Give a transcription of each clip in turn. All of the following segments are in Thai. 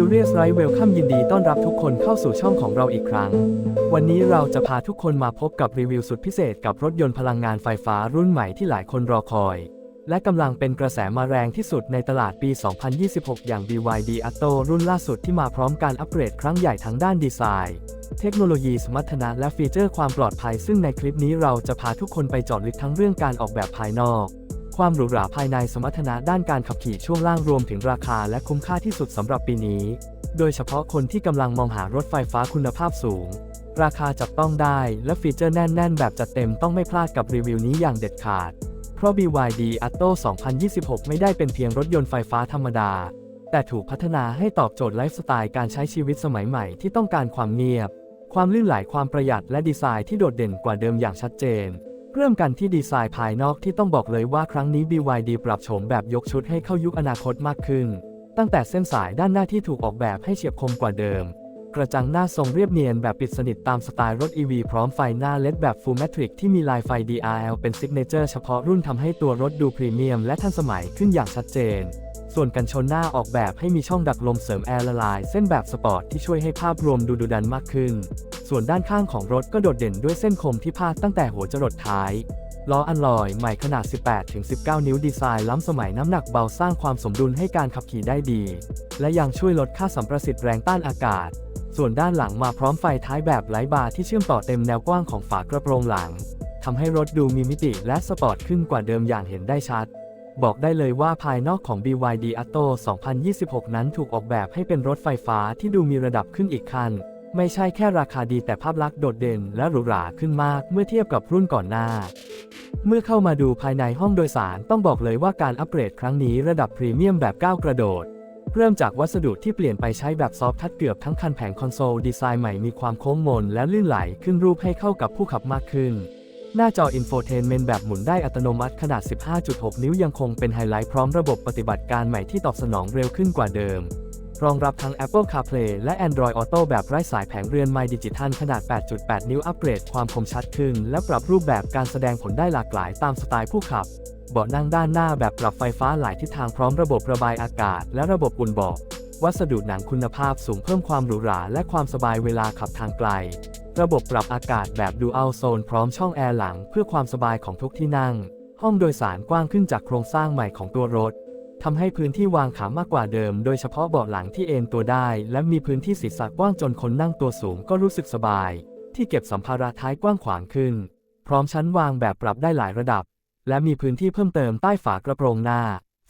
Furious Ride Welcome ยินดีต้อนรับทุกคนเข้าสู่ช่องของเราอีกครั้ง วันนี้เราจะพาทุกคนมาพบกับรีวิวสุดพิเศษกับรถยนต์พลังงานไฟฟ้ารุ่นใหม่ที่หลายคนรอคอย และกำลังเป็นกระแสมาแรงที่สุดในตลาดปี 2026 อย่าง BYD Atto รุ่นล่าสุดที่มาพร้อมการอัปเกรดครั้งใหญ่ทั้งด้านดีไซน์ เทคโนโลยีสมรรถนะและฟีเจอร์ความปลอดภัย ซึ่งในคลิปนี้เราจะพาทุกคนไปเจอดลึกทั้งเรื่องการออกแบบภายนอก ความหรูหราภายในสมรรถนะด้านการขับขี่ช่วงล่างรวมถึงราคาและคุ้มค่าที่สุดสำหรับปีนี้ โดยเฉพาะคนที่กำลังมองหารถไฟฟ้าคุณภาพสูง ราคาจับต้องได้และฟีเจอร์แน่น ๆ แบบจัดเต็มต้องไม่พลาดกับรีวิวนี้อย่างเด็ดขาด เพราะ BYD Atto 2026 ไม่ได้เป็นเพียงรถยนต์ไฟฟ้าธรรมดา แต่ถูกพัฒนาให้ตอบโจทย์ไลฟ์สไตล์การใช้ชีวิตสมัยใหม่ที่ต้องการความเงียบ ความลื่นไหลความประหยัดและดีไซน์ที่โดดเด่นกว่าเดิมอย่างชัดเจน เริ่มกันที่ดีไซน์ภายนอกที่ต้องบอกเลยว่าครั้งนี้ BYD ปรับโฉมแบบยกชุดให้เข้ายุคอนาคตมากขึ้น ตั้งแต่เส้นสายด้านหน้าที่ถูกออกแบบให้เฉียบคมกว่าเดิม กระจังหน้าทรงเรียบเนียนแบบปิดสนิทตามสไตล์รถ EV พร้อมไฟหน้าเลดแบบ Full Matrix ที่มีลายไฟ DRL เป็นซิกเนเจอร์เฉพาะรุ่นทำให้ตัวรถดูพรีเมียมและทันสมัยขึ้นอย่างชัดเจน ส่วนกันชนหน้าออกแบบให้มีช่องดักลมเสริมแอร์ละลายเส้นแบบสปอร์ตที่ช่วยให้ภาพรวมดูดุดันมากขึ้น ส่วนด้านข้างของรถก็โดดเด่นด้วยเส้นคมที่พาดตั้งแต่หัวจรดท้ายล้ออันลอยใหม่ขนาด 18-19 นิ้วดีไซน์ล้ำสมัยน้ำหนักเบาสร้างความสมดุลให้การขับขี่ได้ดี และยังช่วยลดค่าสัมประสิทธิ์แรงต้านอากาศ ส่วนด้านหลังมาพร้อมไฟท้ายแบบไร้บาร์ที่เชื่อมต่อเต็มแนวกว้างของฝากระโปรงหลังทำให้รถดูมีมิติและสปอร์ตขึ้นกว่าเดิมอย่างเห็นได้ชัด บอกได้เลยว่าภายนอกของ BYD Atto 2026 นั้นถูกออกแบบให้เป็นรถไฟฟ้าที่ดูมีระดับขึ้นอีกขั้นไม่ใช่แค่ราคาดีแต่ภาพลักษณ์โดดเด่นและหรูหราขึ้นมากเมื่อเทียบกับรุ่นก่อนหน้า เมื่อเข้ามาดูภายในห้องโดยสารต้องบอกเลยว่าการอัปเกรดครั้งนี้ระดับพรีเมียมแบบก้าวกระโดด เริ่มจากวัสดุที่เปลี่ยนไปใช้แบบซอฟท์ทัชเกือบทั้งคันแผงคอนโซลดีไซน์ใหม่มีความโค้งมนและลื่นไหลขึ้นรูปให้เข้ากับผู้ขับมากขึ้น หน้าจออินโฟเทนเมนต์แบบหมุนได้อัตโนมัติขนาด 15.6 นิ้วยังคงเป็นไฮไลท์พร้อมระบบปฏิบัติการใหม่ที่ตอบสนองเร็วขึ้นกว่าเดิม รองรับทั้ง Apple CarPlay และ Android Auto แบบไร้สายแผงเรือนไมดิจิทัลขนาด 8.8 นิ้วอัปเกรดความคมชัดขึ้น และปรับรูปแบบการแสดงผลได้หลากหลายตามสไตล์ผู้ขับ เบาะนั่งด้านหน้าแบบปรับไฟฟ้าหลายทิศทางพร้อมระบบระบายอากาศ และระบบอุ่นเบาะวัสดุหนังคุณภาพสูงเพิ่มความหรูหราและความสบายเวลาขับทางไกล ระบบปรับอากาศแบบ Dual Zone พร้อมช่องแอร์หลังเพื่อความสบายของทุกที่นั่ง ห้องโดยสารกว้างขึ้นจากโครงสร้างใหม่ของตัวรถทำให้พื้นที่วางขามากกว่าเดิม โดยเฉพาะเบาะหลังที่เอนตัวได้ และมีพื้นที่ศีรษะกว้างจนคนนั่งตัวสูงก็รู้สึกสบาย ที่เก็บสัมภาระท้ายกว้างขวางขึ้น พร้อมชั้นวางแบบปรับได้หลายระดับ และมีพื้นที่เพิ่มเติมใต้ฝากระโปรงหน้า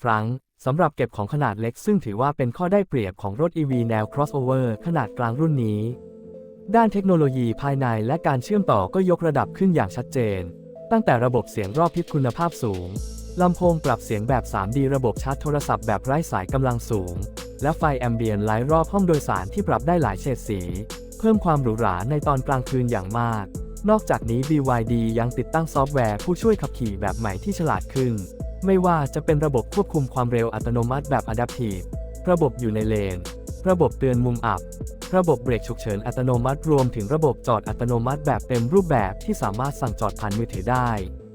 ฟรังสำหรับเก็บของขนาดเล็กซึ่งถือว่าเป็นข้อได้เปรียบของรถ EV แนว crossover ขนาดกลางรุ่นนี้ ด้านเทคโนโลยีภายในและการเชื่อมต่อก็ยกระดับขึ้นอย่างชัดเจน ตั้งแต่ระบบเสียงรอบทิศคุณภาพสูง ลำโพงปรับเสียงแบบ 3D ระบบชาร์จโทรศัพท์แบบไร้สายกำลังสูง และไฟแอมเบียนไลท์รอบห้องโดยสารที่ปรับได้หลายเฉดสี เพิ่มความหรูหราในตอนกลางคืนอย่างมาก นอกจากนี้ BYD ยังติดตั้งซอฟต์แวร์ผู้ช่วยขับขี่แบบใหม่ที่ฉลาดขึ้น ไม่ว่าจะเป็นระบบควบคุมความเร็วอัตโนมัติแบบ Adaptive ระบบอยู่ในเลน ระบบเตือนมุมอับ ระบบเบรกฉุกเฉินอัตโนมัติรวมถึงระบบจอดอัตโนมัติแบบเต็มรูปแบบที่สามารถสั่งจอดผ่านมือถือได้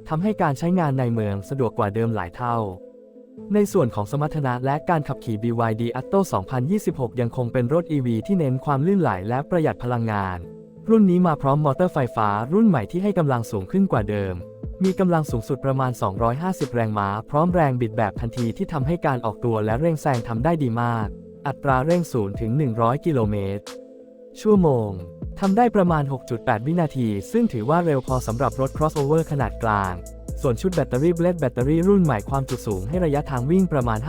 ทำให้การใช้งานในเมืองสะดวกกว่าเดิมหลายเท่า ในส่วนของสมรรถนะและการขับขี่ BYD Atto 2026 ยังคงเป็นรถ EV ที่เน้นความลื่นไหลและประหยัดพลังงาน รุ่นนี้มาพร้อมมอเตอร์ไฟฟ้ารุ่นใหม่ที่ให้กำลังสูงขึ้นกว่าเดิม มีกำลังสูงสุดประมาณ 250 แรงม้า พร้อมแรงบิดแบบทันทีที่ทำให้การออกตัวและเร่งแซงทำได้ดีมาก อัตราเร่ง0ถึง 100 กิโลเมตร ชั่วโมง ทำได้ประมาณ 6.8 วินาที ซึ่งถือว่าเร็วพอสำหรับรถ crossover ขนาดกลาง ส่วนชุดแบตเตอรี่เบลดแบตเตอรี่รุ่นใหม่ความจุสูงให้ระยะทางวิ่งประมาณ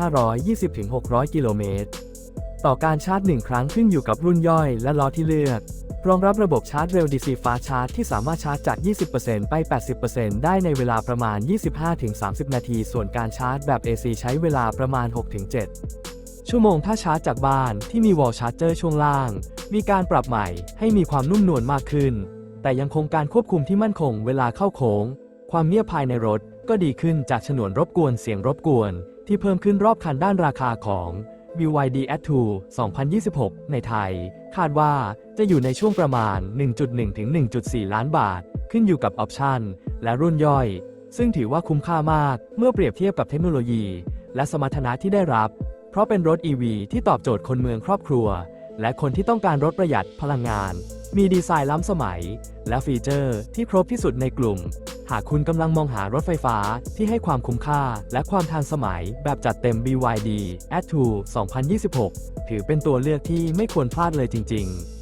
520-600 กิโลเมตร ต่อการชาร์จ 1 ครั้งขึ้นอยู่กับรุ่นย่อยและล้อที่เลือก รองรับระบบชาร์จเร็ว DC Fast Charge ที่สามารถชาร์จจาก 20%ไป 80%ได้ในเวลาประมาณ 25-30 นาที ส่วนการชาร์จแบบ AC ใช้เวลาประมาณ 6-7 ชั่วโมงถ้าชาร์จจากบ้านที่มีวอลชาร์เจอร์ช่วงล่าง มีการปรับใหม่ให้มีความนุ่มนวลมากขึ้น แต่ยังคงการควบคุมที่มั่นคงเวลาเข้าโค้ง ความเงียบภายในรถก็ดีขึ้นจากฉนวนรบกวนเสียงรบกวน ที่เพิ่มขึ้นรอบคันด้านราคาของ BYD Atto 2026 ในไทย คาดว่าจะอยู่ในช่วงประมาณ 1.1 ถึง 1.4 ล้านบาท ขึ้นอยู่กับออปชันและรุ่นย่อย ซึ่งถือว่าคุ้มค่ามากเมื่อเปรียบเทียบกับเทคโนโลยี และสมรรถนะที่ได้รับ เพราะเป็นรถ EV ที่ตอบโจทย์คนเมืองครอบครัว และคนที่ต้องการรถประหยัดพลังงาน มีดีไซน์ล้ำสมัย และฟีเจอร์ที่ครบที่สุดในกลุ่ม หากคุณกำลังมองหารถไฟฟ้าที่ให้ความคุ้มค่า และความทันสมัยแบบจัดเต็ม BYD Atto 2026 ถือเป็นตัวเลือกที่ไม่ควรพลาดเลยจริง ๆ